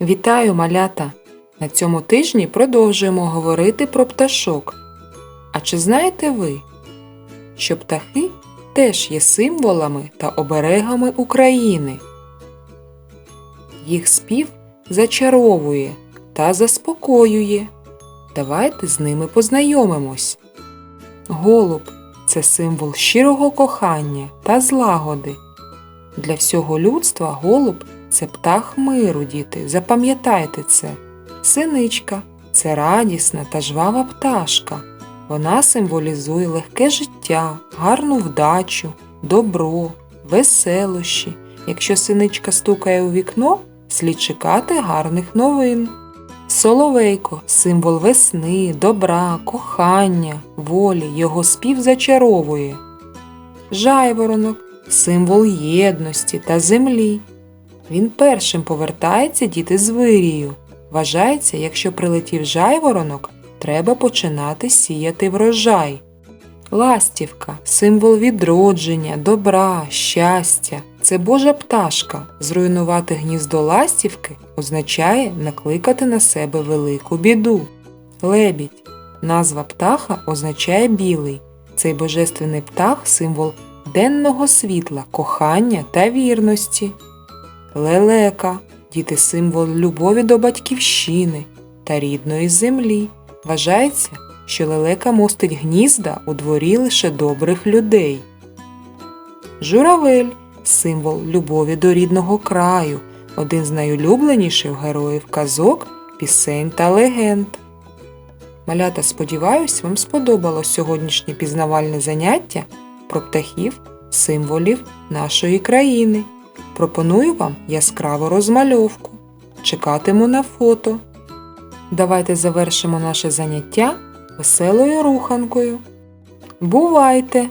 Вітаю, малята! На цьому тижні продовжуємо говорити про пташок. А чи знаєте ви, що птахи теж є символами та оберегами України? Їх спів зачаровує та заспокоює. Давайте з ними познайомимось. Голуб це символ щирого кохання та злагоди. Для всього людства голуб це птах миру, діти. Запам'ятайте це. Синичка це радісна та жвава пташка. Вона символізує легке життя, гарну вдачу, добро, веселощі. Якщо синичка стукає у вікно, слід чекати гарних новин. Соловейко символ весни, добра, кохання, волі, його спів зачаровує. Жайворонок символ єдності та землі. Він першим повертається діти з вирію. Вважається, якщо прилетів жайворонок, треба починати сіяти врожай. Ластівка символ відродження, добра, щастя. Це Божа пташка. Зруйнувати гніздо ластівки означає накликати на себе велику біду. Лебідь назва птаха означає білий. Цей божественний птах символ денного світла, кохання та вірності. Лелека діти символ любові до батьківщини та рідної землі. Вважається, що лелека мостить гнізда у дворі лише добрих людей. Журавель символ любові до рідного краю, один з найулюбленіших героїв казок, пісень та легенд. Малята, сподіваюсь, вам сподобалось сьогоднішнє пізнавальне заняття про птахів, символів нашої країни. Пропоную вам яскраву розмальовку. Чекатиму на фото. Давайте завершимо наше заняття веселою руханкою. Бувайте!